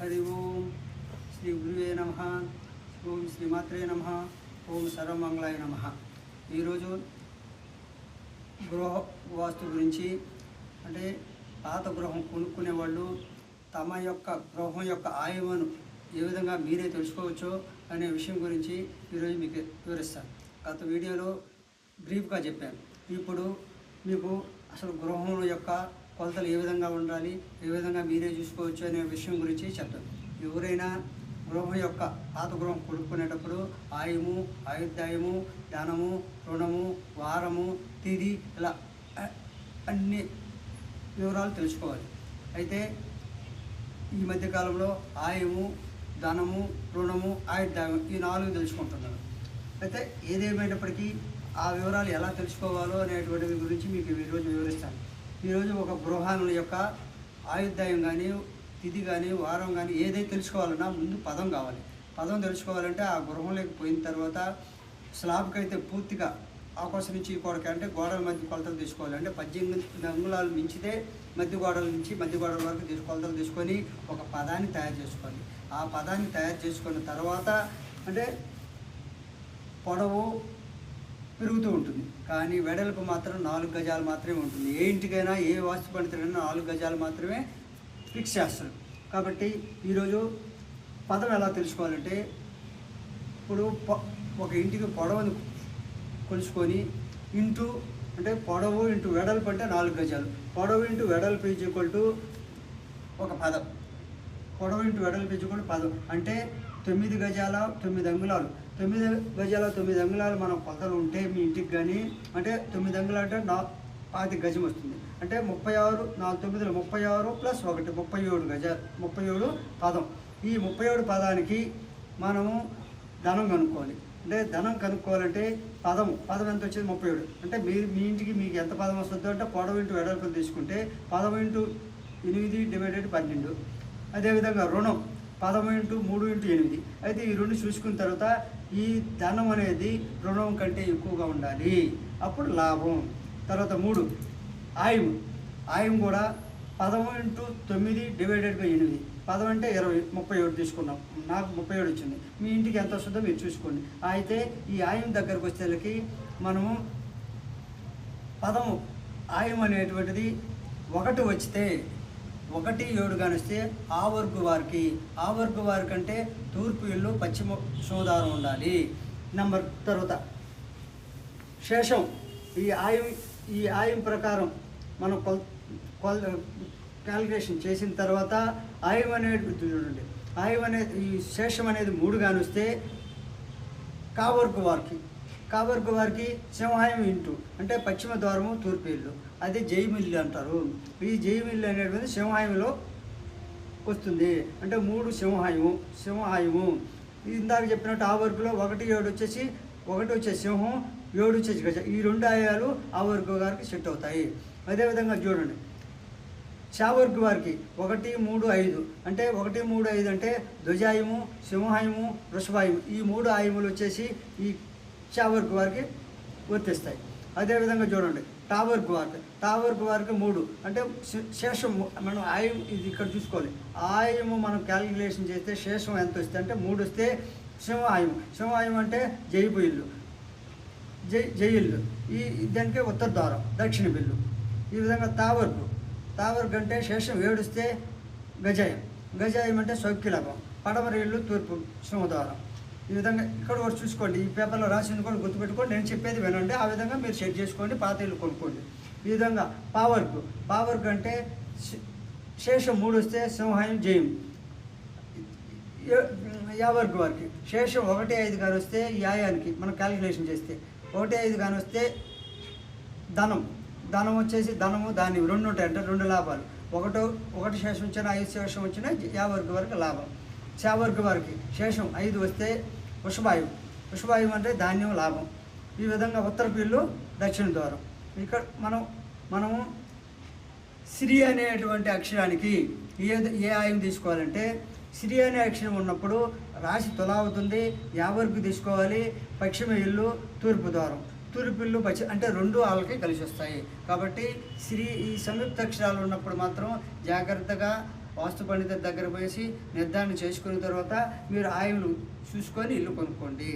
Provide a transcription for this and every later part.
హరి ఓం శ్రీ గురువే నమ ఓం శ్రీమాత్రే నమ ఓం సర్వమంగళాయ నమ ఈరోజు గృహ వాస్తు గురించి అంటే పాత గృహం కొనుక్కునే వాళ్ళు తమ యొక్క గృహం యొక్క ఆయువును ఏ విధంగా మీరే తెలుసుకోవచ్చో అనే విషయం గురించి ఈరోజు మీకు వివరిస్తాను. గత వీడియోలో బ్రీఫ్గా చెప్పాను. ఇప్పుడు మీకు అసలు గృహం యొక్క కొలతలు ఏ విధంగా ఉండాలి ఏ విధంగా మీరే చూసుకోవచ్చు అనే విషయం గురించి చెప్పండి ఎవరైనా గృహం యొక్క పాత గృహం కొడుక్కునేటప్పుడు ఆయుము ఆయుర్దాయము ధనము రుణము వారము తిది ఇలా అన్ని వివరాలు తెలుసుకోవాలి. అయితే ఈ మధ్యకాలంలో ఆయుము ధనము రుణము ఆయుర్దాయం ఈ నాలుగు తెలుసుకుంటున్నారు అయితే ఏదేమైనప్పటికీ ఆ వివరాలు ఎలా తెలుసుకోవాలో అనేటువంటిది గురించి మీకు ఈరోజు వివరిస్తాను. ఈరోజు ఒక గృహాల యొక్క ఆయుర్దాయం కానీ తిథి కానీ వారం కానీ ఏదైతే తెలుసుకోవాలన్నా ముందు పదం కావాలి. పదం తెలుసుకోవాలంటే ఆ గృహంలోకి పోయిన తర్వాత స్లాబ్కి అయితే పూర్తిగా ఆకాశం నుంచి ఈ గోడకి అంటే గోడల మధ్య కొలతలు తీసుకోవాలి. అంటే పద్దెనిమిది అంగుళాలు మించితే మధ్య గోడల నుంచి మధ్య గోడల వరకు తీసు కొలతలు తీసుకొని ఒక పదాన్ని తయారు చేసుకోవాలి. ఆ పదాన్ని తయారు చేసుకున్న తర్వాత అంటే పొడవు పెరుగుతూ ఉంటుంది. కానీ వెడల్పు మాత్రం నాలుగు గజాలు మాత్రమే ఉంటుంది. ఏ ఇంటికైనా ఏ వాస్తు పండితుడైనా నాలుగు గజాలు మాత్రమే ఫిక్స్ చేస్తారు. కాబట్టి ఈరోజు పదం ఎలా తెలుసుకోవాలంటే ఇప్పుడు ఒక ఇంటికి పొడవను కొలుచుకొని ఇంటూ అంటే పొడవు ఇంటూ వెడల్పు అంటే నాలుగు గజాలు. పొడవు ఇంటూ వెడల్పు ఈజ్ టు ఒక పదం. పొడవు ఇంటూ వెడల్పు ఈజ్ పదం. అంటే తొమ్మిది గజాల తొమ్మిది అంగుళాలు. తొమ్మిది గజాల తొమ్మిది అంగుళాలు మనం కొలతలు ఉంటే మీ ఇంటికి కానీ అంటే తొమ్మిది అంగుళాలు అంటే నా పాతి గజం వస్తుంది. అంటే ముప్పై ఆరు నాలుగు తొమ్మిదిలో ముప్పై ఆరు ప్లస్ ఒకటి ముప్పై ఏడు గజ ముప్పై ఏడు పదం. ఈ ముప్పై ఏడు పదానికి మనము ధనం కనుక్కోవాలి. అంటే ధనం కనుక్కోవాలంటే పదము పదం ఎంత వచ్చేది? ముప్పై ఏడు. అంటే మీరు మీ ఇంటికి మీకు ఎంత పదం వస్తుందో అంటే పొడవు ఇంటూ వెడల్పులు తీసుకుంటే పదం ఇంటూ ఎనిమిది డివైడెడ్ పన్నెండు. అదేవిధంగా రుణం పదము ఇంటూ మూడు ఇంటూ ఎనిమిది. అయితే ఈ రెండు చూసుకున్న తర్వాత ఈ ధనం అనేది రుణం కంటే ఎక్కువగా ఉండాలి. అప్పుడు లాభం. తర్వాత మూడు ఆయం ఆయం కూడా పదము ఇంటూ తొమ్మిది డివైడెడ్ బై ఎనిమిది. పదం అంటే ఇరవై ముప్పై ఏడు తీసుకున్నాం. నాకు ముప్పై ఏడు వచ్చింది. మీ ఇంటికి ఎంత వస్తుందో మీరు చూసుకోండి. అయితే ఈ ఆయం దగ్గరకు వచ్చేసరికి మనము పదము ఆయం అనేటువంటిది ఒకటి వచ్చితే ఒకటి ఏడు కానిస్తే ఆ వర్గు వారికి ఆ వర్గు వారికి అంటే తూర్పు ఇల్లు పశ్చిమ సోదారం ఉండాలి. నెంబర్ తర్వాత. శేషం. ఈ ఆయం ఈ ఆయం ప్రకారం మనం కొల్ కొల్ క్యాలిక్యులేషన్ చేసిన తర్వాత ఆయం అనేది చూడండి. ఆయం అనేది ఈ శేషం అనేది మూడు కానిస్తే కావర్గు వారికి కావర్గు వారికి సింహాయం ఇంటూ అంటే పశ్చిమ ద్వారము తూర్పు ఇల్లు. అదే జైమిల్లు అంటారు. ఈ జైమిల్లు అనేటువంటిది సింహాయంలో వస్తుంది. అంటే మూడు సింహాయము సింహాయము. ఇందాక చెప్పినట్టు ఆ వర్గులో ఒకటి ఏడు వచ్చేసి ఒకటి వచ్చే సింహం ఏడు వచ్చేసి గజ. ఈ రెండు ఆయాలు ఆ వర్గు గారికి సెట్ అవుతాయి. అదేవిధంగా చూడండి. చావర్గు వారికి ఒకటి మూడు ఐదు. అంటే ఒకటి మూడు ఐదు అంటే ధ్వజాయము సింహాయము వృషభాయము. ఈ మూడు ఆయములు వచ్చేసి ఈ చావర్గు వారికి వర్తిస్తాయి. అదేవిధంగా చూడండి. టావర్ గువార్క్ టావర్ గువార్క్ మూడు. అంటే శేషం మనం ఆయం ఇది ఇక్కడ చూసుకోవాలి. ఆయము మనం క్యాలిక్యులేషన్ చేస్తే శేషం ఎంత వస్తే అంటే మూడు వస్తే సింహాయం సింహాయం అంటే జైపు ఇల్లు. జై జైళ్ళు ఈ దానికి ఉత్తర ద్వారం దక్షిణ బిల్లు. ఈ విధంగా తావర్గు తావర్గు అంటే శేషం ఏడుస్తే గజాయం. గజాయం అంటే సౌఖ్యలాభం పడమర ఇల్లు తూర్పు సింహద్వారం. ఈ విధంగా ఇక్కడ కూడా చూసుకోండి. ఈ పేపర్లో రాసింది కూడా గుర్తుపెట్టుకోండి. నేను చెప్పేది వినండి. ఆ విధంగా మీరు సెట్ చేసుకోండి. పాత ఇల్లు కొనుక్కోండి. ఈ విధంగా పావర్గు పావర్క్ అంటే శేషం మూడు వస్తే సింహాయం జయం. యా- వారికి శేషం ఒకటి ఐదు కానీ వస్తే యాయానికి మనం క్యాలిక్యులేషన్ చేస్తే. ఒకటి ఐదు కానీ వస్తే ధనం. ధనం వచ్చేసి ధనము దాని రెండు ఉంటాయి అంటే రెండు లాభాలు. ఒకటో ఒకటి శేషం వచ్చిన ఐదు శేషం వచ్చిన యావర్గ వరకు లాభం. శావర్గ వారికి. శేషం ఐదు వస్తే వృషభాయువు వృషభాయువు అంటే ధాన్యం లాభం. ఈ విధంగా ఉత్తర పిల్లు దక్షిణ ద్వారం. ఇక్కడ మనం మనము సిరి అనేటువంటి అక్షరానికి ఏ ఏ ఆయం తీసుకోవాలంటే సిరి అనే అక్షరం ఉన్నప్పుడు రాశి తులా అవుతుంది తీసుకోవాలి పశ్చిమ ఇల్లు తూర్పు ద్వారం. తూర్పు ఇల్లు అంటే రెండు వాళ్ళకి కలిసి వస్తాయి కాబట్టి శ్రీ ఈ సంయుక్త అక్షరాలు ఉన్నప్పుడు మాత్రం జాగ్రత్తగా వాస్తు పండిత దగ్గర పోయేసి నిర్ధారణ చేసుకున్న తర్వాత మీరు ఆయువులు చూసుకొని ఇల్లు కొనుక్కోండి.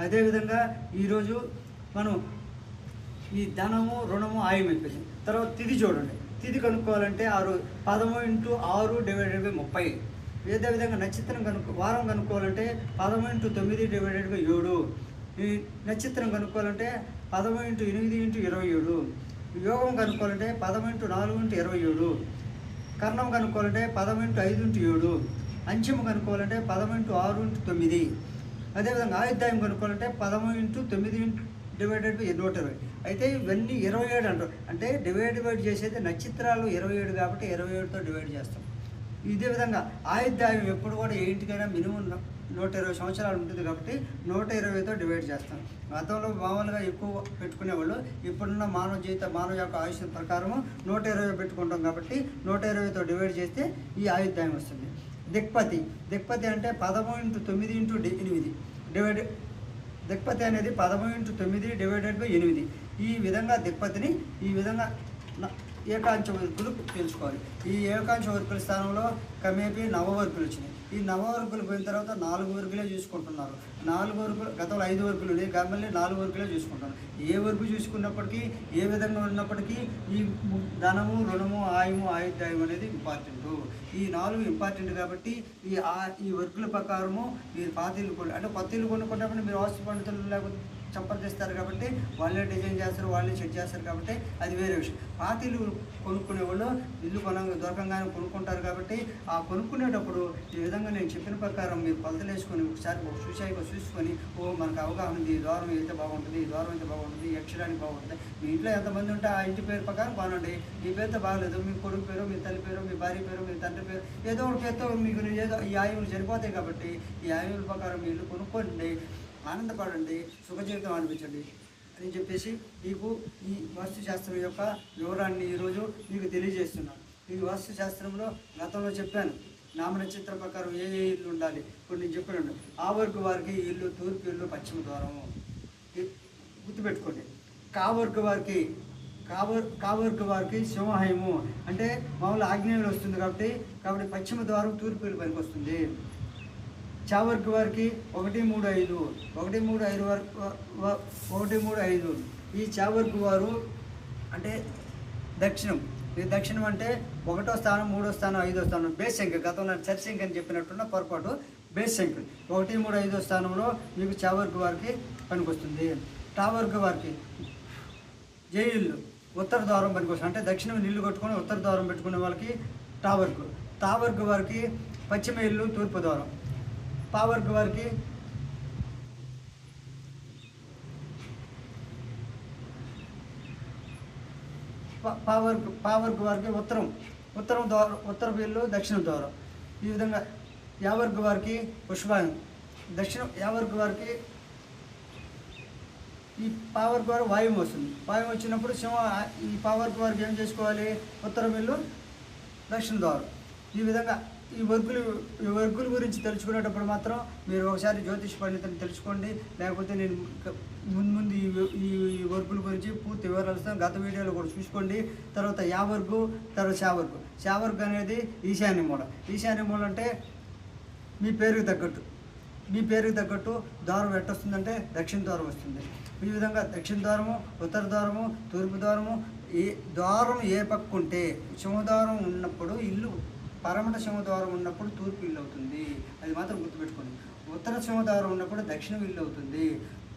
అదేవిధంగా ఈరోజు మనం ఈ ధనము రుణము ఆయం అయిపోయింది. తర్వాత తిది చూడండి. తిది కనుక్కోవాలంటే ఆరు పదము ఇంటూ ఆరు డివైడెడ్ బై ముప్పై. అదే విధంగా నక్షత్రం కనుక్కో వారం కనుక్కోవాలంటే పదము ఇంటూ తొమ్మిది డివైడెడ్ బై ఏడు. ఈ నక్షత్రం కనుక్కోవాలంటే పదము ఇంటూ ఎనిమిది ఇంటూ ఇరవై ఏడు. యోగం కనుక్కోవాలంటే పదము ఇంటూ నాలుగు ఇంటూ ఇరవై ఏడు. కర్ణం కనుక్కోవాలంటే పదం ఇంటూ ఐదు ఇంటూ ఏడు అంచెము కనుక్కోవాలంటే పదం ఇంటూ ఆరు ఇంటూ తొమ్మిది. అదేవిధంగా ఆయుద్ధాయం కనుక్కోవాలంటే పదము ఇంటూ తొమ్మిది ఇంటూ డివైడెడ్ బై నూట ఇరవై. అయితే ఇవన్నీ ఇరవై ఏడు అంటారు. అంటే డివైడ్ డివైడ్ చేసేది నక్షత్రాలు ఇరవై ఏడు కాబట్టి ఇరవై ఏడుతో డివైడ్ చేస్తాం. ఇదే విధంగా ఆయుద్ధాయం ఎప్పుడు కూడా ఏ ఇంటికైనా మినిమం నూట ఇరవై సంవత్సరాలు ఉంటుంది కాబట్టి నూట ఇరవైతో డివైడ్ చేస్తాం. గతంలో మామూలుగా ఎక్కువ పెట్టుకునేవాళ్ళు ఇప్పుడున్న మానవ జీవిత మానవ యొక్క ఆయుష్ ప్రకారము నూట ఇరవై పెట్టుకుంటాం కాబట్టి నూట ఇరవైతో డివైడ్ చేస్తే ఈ ఆయుద్ధాయం వస్తుంది. దిక్పతి దిక్పతి అంటే పదము ఇంటూ తొమ్మిది ఇంటూ డి- ఎనిమిది. డివైడ్ దిక్పతి అనేది పదము ఇంటూ తొమ్మిది డివైడెడ్ బై ఎనిమిది. ఈ విధంగా దిక్పతిని ఈ విధంగా న- ఏకాంశ వర్కులు తెలుసుకోవాలి. ఈ ఏకాంశ వర్కుల స్థానంలో కమేపీ నవవర్పులు వచ్చినాయి. ఈ నవవర్గులు పోయిన తర్వాత నాలుగు వర్కులే చూసుకుంటున్నారు. నాలుగు వర్కులు గతంలో ఐదు వర్కులు ఉన్నాయి మళ్ళీ నాలుగు వర్గులే చూసుకుంటారు ఏ వర్కు చూసుకున్నప్పటికీ ఏ విధంగా ఉన్నప్పటికీ ఈ ధనము రుణము ఆయుము ఆయుద్ధాయం అనేది ఇంపార్టెంట్. ఈ నాలుగు ఇంపార్టెంట్ కాబట్టి ఈ ఆ ఈ వర్కుల ప్రకారము మీరు పాత ఇల్లు అంటే కొత్త ఇల్లు కొనుక్కుంటే మీరు వాస్తు పండితులు లేకపోతే సంప్రదిస్తారు కాబట్టి వాళ్ళే డిజైన్ చేస్తారు వాళ్ళే సెట్ చేస్తారు కాబట్టి అది వేరే విషయం. పాత ఇల్లు కొనుక్కునే వాళ్ళు ఇల్లు కొన దొరకంగానే కొనుక్కుంటారు కాబట్టి ఆ కొనుక్కునేటప్పుడు ఈ విధంగా నేను చెప్పిన ప్రకారం మీరు కొలతలు వేసుకొని ఒకసారి ఒక చూసాయి చూసుకొని ఓ మనకు అవగాహన ఉంది ఈ ద్వారం అయితే బాగుంటుంది ఈ ద్వారం అయితే బాగుంటుంది ఈ అక్షరానికి బాగుంటుంది. మీ ఇంట్లో ఎంతమంది ఉంటే ఆ ఇంటి పేరు ప్రకారం బాగుండండి మీ పేరుతో బాగలేదు మీ కొడుకు పేరు మీ తల్లి పేరు మీ భార్య పేరు మీ తండ్రి పేరు ఏదో ఒక పేరుతో మీకు ఏదో ఈ ఆయువులు సరిపోతాయి కాబట్టి ఈ ఆయువుల ప్రకారం మీ ఇల్లు కొనుక్కోండి. ఆనందపడండి సుఖజీవితం అనిపించండి అని చెప్పేసి మీకు ఈ వాస్తుశాస్త్రం యొక్క వివరాన్ని ఈరోజు మీకు తెలియజేస్తున్నాను. ఈ వాస్తుశాస్త్రంలో గతంలో చెప్పాను నామనక్షత్ర ప్రకారం ఏ ఏ ఇల్లు ఉండాలి? కొన్ని నేను చెప్పాను ఆ వర్గ వారికి ఇల్లు తూర్పు ఇల్లు పశ్చిమ ద్వారము గుర్తుపెట్టుకోండి. కా వర్గ వారికి కావర్ కావర్గ వారికి సింహహయము అంటే మామూలు ఆగ్నేయులు వస్తుంది కాబట్టి కాబట్టి పశ్చిమ ద్వారం తూర్పు ఇల్లు పనికి వస్తుంది. చావర్క్ వారికి ఒకటి మూడు ఐదు ఒకటి మూడు ఐదు వరకు ఒకటి మూడు ఐదు. ఈ చావర్క్ వారు అంటే దక్షిణం. ఈ దక్షిణం అంటే ఒకటో స్థానం మూడో స్థానం ఐదో స్థానం బేస్ సంఖ్య. గతంలో చర్చ సంఖ్య అని చెప్పినట్టున్న పొరపాటు బేస్ సంఖ్య. ఒకటి మూడు ఐదో స్థానంలో మీకు చావర్క్ వారికి పనికొస్తుంది. టావర్క్ వారికి జైలు ఉత్తర ద్వారం పనికొస్తుంది. అంటే దక్షిణం నీళ్ళు కొట్టుకొని ఉత్తర ద్వారం పెట్టుకునే వాళ్ళకి టావర్కు. టావర్క్ వారికి పశ్చిమ ఇల్లు తూర్పు ద్వారం. పావర్క్ వారికి. పావర్ పావర్క్ వారికి ఉత్తరం ఉత్తరం ద్వారా ఉత్తర బిల్లు దక్షిణ ద్వారా. ఈ విధంగా యావర్క్ వారికి పుష్పాయం. దక్షిణం యావర్క్ వారికి ఈ పావర్ ద్వారా వాయువు వస్తుంది వాయువు వచ్చినప్పుడు సింహ ఈ పావర్కు వారికి ఏం చేసుకోవాలి? ఉత్తర మిల్లు దక్షిణ ద్వారం. ఈ విధంగా ఈ వర్గులు ఈ వర్గుల గురించి తెలుసుకునేటప్పుడు మాత్రం మీరు ఒకసారి జ్యోతిష్ పండితుని తెలుసుకోండి. లేకపోతే నేను ముందు ముందు ఈ ఈ ఈ వర్గుల గురించి పూర్తి వివరాలు ఇస్తాను. గత వీడియోలో కూడా చూసుకోండి. తర్వాత యా వర్గు తర్వాత శా వర్గు శా వర్గు అనేది ఈశాన్య మూల. ఈశాన్య మూల అంటే మీ పేరుకు తగ్గట్టు. మీ పేరుకు తగ్గట్టు ద్వారం ఎట్టొస్తుందంటే దక్షిణ ద్వారం వస్తుంది. ఈ విధంగా దక్షిణ ద్వారము ఉత్తర ద్వారము తూర్పు ద్వారము ఏ ద్వారం ఏ పక్క ఉంటే సింహద్వారం ఉన్నప్పుడు ఇల్లు పరమట సింహద్వారం ఉన్నప్పుడు తూర్పు ఇల్లు అవుతుంది. అది మాత్రం గుర్తుపెట్టుకోండి. ఉత్తర సింహద్వారం ఉన్నప్పుడు దక్షిణం ఇల్లు అవుతుంది.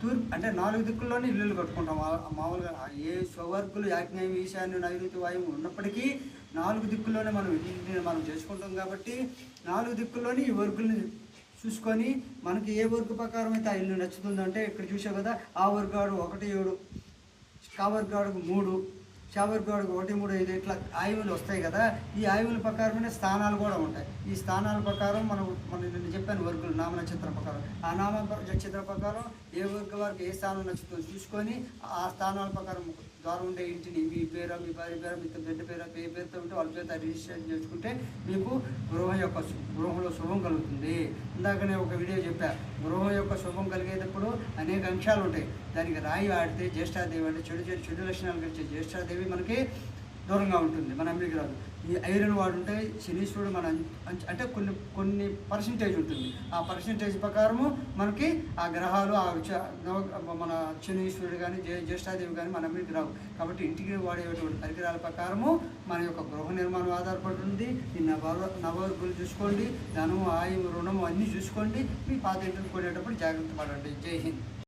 తూర్పు అంటే నాలుగు దిక్కుల్లోనే ఇల్లులు కట్టుకుంటాం. మామూలుగా ఏ స్వవర్గులు యాజ్ఞాయం ఈశాన్యం నైరుతి వాయువు ఉన్నప్పటికీ నాలుగు దిక్కుల్లోనే మనం ఇంటిని మనం చేసుకుంటాం కాబట్టి నాలుగు దిక్కుల్లోనే ఈ వర్గుల్ని చూసుకొని మనకి ఏ వర్గు ప్రకారం అయితే ఆ ఇల్లు నచ్చుతుందంటే ఇక్కడ చూసావు కదా ఆ వర్గాడు ఒకటి ఏడు కా వర్గాడు మూడు చా వర్గాడుకు ఒకటి మూడు ఐదు ఇట్లా ఆయువులు వస్తాయి కదా ఈ ఆయువుల ప్రకారమే స్థానాలు కూడా ఉంటాయి. ఈ స్థానాల ప్రకారం మనం మనం నేను చెప్పాను వర్గులు నామ నక్షత్రం ప్రకారం. ఆ నామ ప్ర- నక్షత్రం ప్రకారం ఏ వర్గ వారికి ఏ స్థానం నచ్చుతుందో చూసుకొని ఆ స్థానాల ప్రకారం ద్వారా ఉండే ఇంటిని మీ పేరు మీ భార్య పేరు మీ బిడ్డ పేరు ఏ పేరుతో ఉంటే వాళ్ళ పేరుతో రిజిస్ట్రేషన్ చేసుకుంటే మీకు గృహం యొక్క గృహంలో శుభం కలుగుతుంది. ఇందాక నేను ఒక వీడియో చెప్పా. గృహం యొక్క శుభం కలిగేటప్పుడు అనేక అంశాలు ఉంటాయి దానికి రాయి ఆడితే జ్యేష్ఠాదేవి అంటే చెడు చెడు చెడు లక్షణాలు కలిసే జ్యేష్ఠాదేవి మనకి దూరంగా ఉంటుంది మన అమ్మిడికి రాదు. ఈ ఐరన్ వాడు ఉంటే శనీశ్వరుడు మన అంటే కొన్ని కొన్ని పర్సంటేజ్ ఉంటుంది. ఆ పర్సంటేజ్ ప్రకారము మనకి ఆ గ్రహాలు ఆ మన శనీశ్వరుడు కానీ జ్యే జ్యేష్ఠాదేవి కానీ మన అమ్మిడికి రావు. కాబట్టి ఇంటికి వాడేటువంటి పరికరాల ప్రకారము మన యొక్క గృహ నిర్మాణం ఆధారపడుతుంది. ఈ నవ నవగ్రహాలు చూసుకోండి. ధనము ఆయువు రుణము అన్నీ చూసుకోండి. మీ పాత ఇంటికి కొనేటప్పుడు జాగ్రత్త పడండి. జై హింద్.